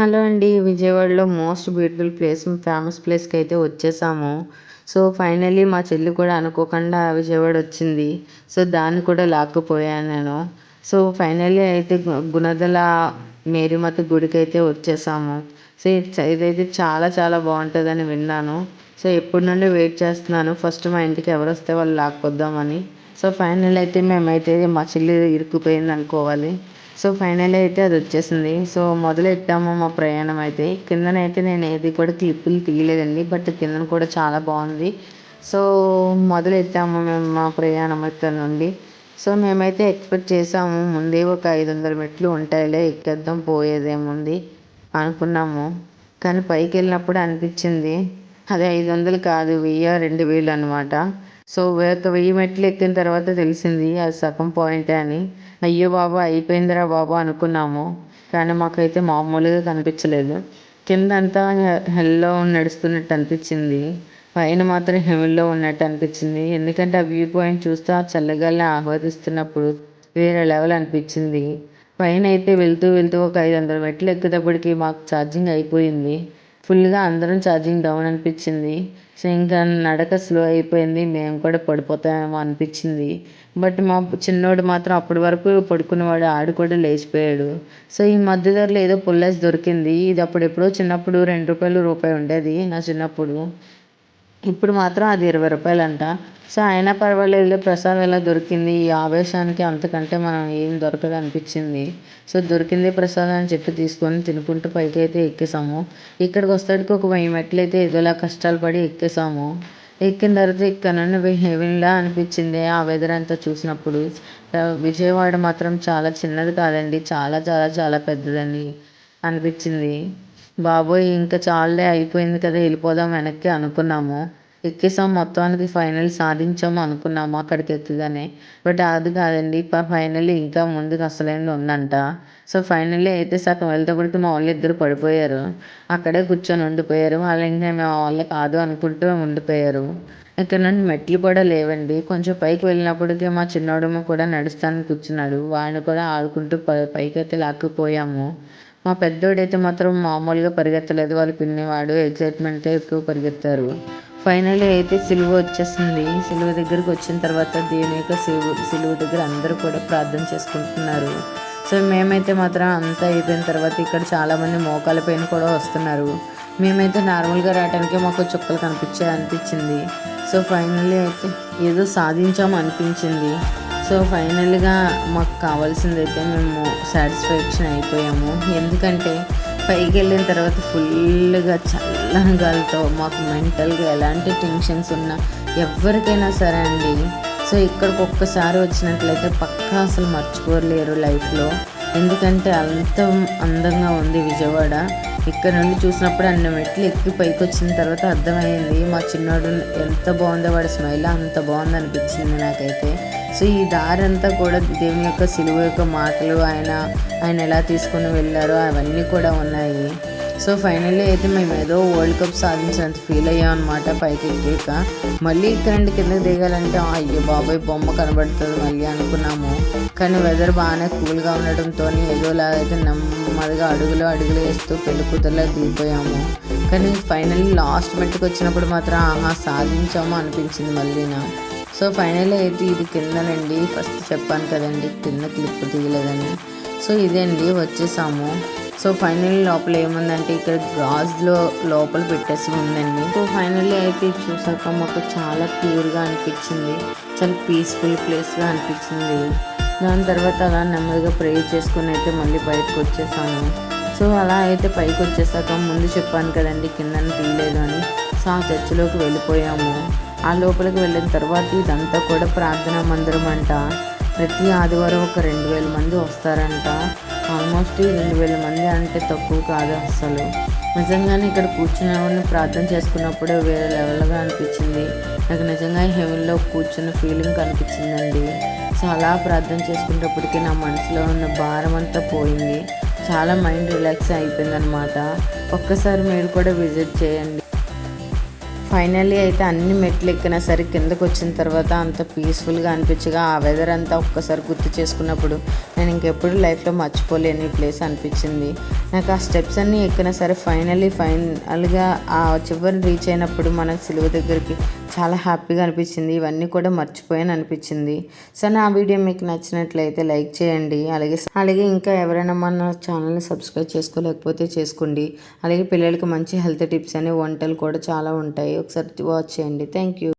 Hello అండి విజయవాడలో most beautiful place famous ప్లేస్కి అయితే వచ్చేసాము. సో ఫైనల్లీ మా చెల్లి కూడా అనుకోకుండా విజయవాడ వచ్చింది. సో దాన్ని కూడా లాక్కుపోయాను నేను. సో ఫైనల్లీ అయితే గుణదల మేరీమాత గుడికి అయితే వచ్చేసాము. సో ఇదైతే చాలా చాలా బాగుంటుందని విన్నాను. సో ఎప్పటి నుండి వెయిట్ చేస్తున్నాను. ఫస్ట్ మా ఇంటికి ఎవరు వస్తే వాళ్ళు లాక్కొద్దామని. సో ఫైనల్ అయితే మేమైతే మా చెల్లి ఇరుక్కుపోయింది అనుకోవాలి సో ఫైనల్ అయితే అది వచ్చేసింది. సో మొదలెట్టాము మా ప్రయాణం అయితే. కిందనైతే నేను ఏది కూడా క్లిప్పులు తీయలేదండి. బట్ కిందన కూడా చాలా బాగుంది. సో మొదలెట్టాము మేము మా ప్రయాణం అయితే నుండి. సో మేమైతే ఎక్స్పెక్ట్ చేసాము ముందే ఒక ఐదు వందల మెట్లు ఉంటాయిలే ఎక్కేద్దాం పోయేదేముంది అనుకున్నాము. కానీ పైకి వెళ్ళినప్పుడు అనిపించింది అది ఐదు వందలు కాదు వెయ్యి రెండు వేలు అనమాట సో ఒక వెయ్యి మెట్లు ఎక్కిన తర్వాత తెలిసింది అది సగం పాయింటే అని. అయ్యో బాబు అయిపోయిందిరా బాబు అనుకున్నాము. కానీ మాకైతే మామూలుగా కనిపించలేదు. కింద అంతా హెల్లో నడుస్తున్నట్టు అనిపించింది. పైన మాత్రం హెవెన్లో ఉన్నట్టు అనిపించింది. ఎందుకంటే ఆ వ్యూ పాయింట్ చూస్తే ఆ చల్లగాలిని ఆహ్వాదిస్తున్నప్పుడు వేరే లెవెల్ అనిపించింది. పైన అయితే వెళ్తూ వెళ్తూ ఒక ఐదు వందల మెట్లు ఎక్కేటప్పటికి మాకు ఛార్జింగ్ అయిపోయింది. ఫుల్గా అందరం ఛార్జింగ్ డౌన్ అనిపించింది. సో ఇంకా నడక స్లో అయిపోయింది. మేము కూడా పడిపోతామేమో అనిపించింది. బట్ మా చిన్నోడు మాత్రం అప్పటి వరకు పడుకున్నవాడు ఆడు కూడా లేచిపోయాడు. సో ఈ మధ్య ధరలో ఏదో పుల్లైస్ దొరికింది. ఇది అప్పుడు ఎప్పుడో చిన్నప్పుడు రెండు రూపాయలు రూపాయి ఉండేది నా చిన్నప్పుడు. ఇప్పుడు మాత్రం అది ఇరవై రూపాయలు అంట సో అయినా పర్వాలేదు ప్రసాదం ఎలా దొరికింది? ఈ ఆవేశానికి అంతకంటే మనం ఏం దొరకదు అనిపించింది. సో దొరికింది ప్రసాదం అని చెప్పి తీసుకొని తినుకుంటూ పైకి అయితే ఎక్కేసాము. ఇక్కడికి వస్తాడికి ఒక వెయ్యి మెట్లు అయితే ఏదోలా కష్టాలు పడి ఎక్కేసాము. ఎక్కిన తర్వాత ఇక్కడ నుండి హెవెన్లా అనిపించింది ఆ వెదర్ అంతా చూసినప్పుడు. విజయవాడ మాత్రం చాలా చిన్నది కాదండి. చాలా చాలా చాలా పెద్దదని అనిపించింది. బాబోయ్ ఇంకా చాలులే అయిపోయింది కదా వెళ్ళిపోదాం వెనక్కి అనుకున్నాము. ఎక్కేసాం మొత్తానికి ఫైనల్ సాధించాము అనుకున్నాము అక్కడికి ఎక్కగానే బట్ అది కాదండి ఫైనల్లీ ఇంకా ముందుకు అసలేండి ఉందంట. సో ఫైనల్లీ అయితే సగం వెళ్తేప్పటికి మా వాళ్ళు ఇద్దరు పడిపోయారు. అక్కడే కూర్చొని ఉండిపోయారు. వాళ్ళు ఇంకా మా వాళ్ళు కాదు అనుకుంటూ ఉండిపోయారు. ఇక్కడ నుండి మెట్లు కూడా లేవండి. కొంచెం పైకి వెళ్ళినప్పటికీ మా చిన్నోడేమో కూడా నడుస్తాను కూర్చున్నాడు. వాడిని కూడా ఆడుకుంటూ పైకి అయితే లాక్కుపోయాము. మా పెద్దోడైతే మాత్రం మామూలుగా పరిగెత్తలేదు. వాళ్ళ పిన్నేవాడు ఎగ్జైట్మెంట్తో ఎక్కువ పరిగెత్తారు. ఫైనల్గా అయితే సిలువ వచ్చేసింది సిలువ దగ్గరకు వచ్చిన తర్వాత దేవుని యొక్క సిలువ సిలువ దగ్గర అందరూ కూడా ప్రార్థన చేసుకుంటున్నారు. సో మేమైతే మాత్రం అంతా అయిపోయిన తర్వాత ఇక్కడ చాలామంది మోకాల పైన కూడా వస్తున్నారు. మేమైతే నార్మల్గా రావడానికి మాకు చుక్కలు కనిపించే అనిపించింది. సో ఫైనల్లీ అయితే ఏదో సాధించాము అనిపించింది. సో ఫైనల్గా మాకు కావాల్సింది అయితే మేము సాటిస్ఫాక్షన్ అయిపోయాము. ఎందుకంటే పైకి వెళ్ళిన తర్వాత ఫుల్గా చల్లని గాలితో మాకు మెంటల్గా ఎలాంటి టెన్షన్స్ ఉన్నా ఎవరికైనా సరే అండి. సో ఇక్కడికి ఒక్కసారి వచ్చినట్లయితే పక్కా అసలు మర్చిపోలేరు లైఫ్లో. ఎందుకంటే అంత అందంగా ఉంది విజయవాడ. ఇక్కడ నుండి చూసినప్పుడు అన్ని మెట్లు ఎక్కి పైకి వచ్చిన తర్వాత అర్థమైంది మా చిన్నోడు ఎంత బాగుందో వాడి స్మైల్ అంత బాగుంది అనిపించింది నాకైతే. సో ఈ దారి అంతా కూడా దేవుని యొక్క సిలువ యొక్క మాటలు ఆయన ఆయన ఎలా తీసుకుని వెళ్ళారో అవన్నీ కూడా ఉన్నాయి. సో ఫైనల్లీ అయితే మేము ఏదో వరల్డ్ కప్ సాధించినంత ఫీల్ అయ్యాం అనమాట పైకి ఎక్కాక. మళ్ళీ ఇక్కడ నుండి కిందకి దిగాలంటే అయ్యో బాబాయ్ బొమ్మ కనబడుతుంది మళ్ళీ అనుకున్నాము. కానీ వెదర్ బాగానే కూల్గా ఉండటంతో ఏదోలా అయితే నెమ్మదిగా అడుగులు అడుగులు వేస్తూ పెళ్ళి కూతురులో దిగిపోయాము. కానీ ఫైనల్లీ లాస్ట్ మెట్టుకు వచ్చినప్పుడు మాత్రం ఆహా సాధించాము అనిపించింది మళ్ళీనా సో ఫైనల్ అయితే ఇది కిందనండి ఫస్ట్ చెప్పాను కదండి కింద క్లిప్ దిగలేదని సో ఇదండి వచ్చేసాము. సో ఫైనల్ లోపల ఏముందంటే ఇక్కడ గాజ్లో లోపల పెట్టేసి ఉందండి. సో ఫైనల్లీ అయితే చూసాక మాకు చాలా ప్యూర్గా అనిపించింది. చాలా పీస్ఫుల్ ప్లేస్గా అనిపించింది. దాని తర్వాత అలా నెమ్మదిగా ప్రే చేసుకుని అయితే మళ్ళీ బయటకు వచ్చేసాము. సో అలా అయితే పైకి వచ్చేసాక ముందు చెప్పాను కదండి కింద తీయలేదు అని. సో ఆ చర్చిలోకి వెళ్ళిపోయాము. ఆ లోపలికి వెళ్ళిన తర్వాత ఇదంతా కూడా ప్రార్థనా మందిరం అంట. ప్రతి ఆదివారం ఒక రెండు వేల మంది వస్తారంట. ఆల్మోస్ట్ రెండు వేల మంది అంటే తక్కువ కాదు అసలు నిజంగానే ఇక్కడ కూర్చున్న ప్రార్థన చేసుకున్నప్పుడే వేరే లెవెల్గా అనిపించింది. నాకు నిజంగా హెవెన్లో కూర్చున్న ఫీలింగ్ కనిపించిందండి చాలా ప్రార్థన చేసుకునేటప్పటికీ నా మనసులో ఉన్న భారం అంతా పోయింది. చాలా మైండ్ రిలాక్స్ అయిపోయింది అనమాట ఒక్కసారి మీరు కూడా విజిట్ చేయండి. ఫైనల్లీ అయితే అన్ని మెట్లు ఎక్కిన సరే కిందకు వచ్చిన తర్వాత అంత పీస్ఫుల్గా అనిపించగా ఆ వెదర్ అంతా ఒక్కసారి గుర్తు చేసుకున్నప్పుడు నేను ఇంకెప్పుడు లైఫ్లో మర్చిపోలేని ప్లేస్ అనిపించింది. నాకు ఆ స్టెప్స్ అన్నీ ఎక్కినా సరే ఫైనల్లీ ఫైనల్గా ఆ చివరిని రీచ్ అయినప్పుడు మన సిలువ దగ్గరికి చాలా హ్యాపీగా అనిపించింది. ఇవన్నీ కూడా మర్చిపోయాను అనిపించింది. సో నా వీడియో మీకు నచ్చినట్లయితే లైక్ చేయండి. అలాగే అలాగే ఇంకా ఎవరైనా మన ఛానల్ని సబ్స్క్రైబ్ చేసుకోలేకపోతే చేసుకోండి. అలాగే పిల్లలకి మంచి హెల్త్ టిప్స్ అనే వంటలు కూడా చాలా ఉంటాయి. ఒకసారి వాచ్ చేయండి. Thank you.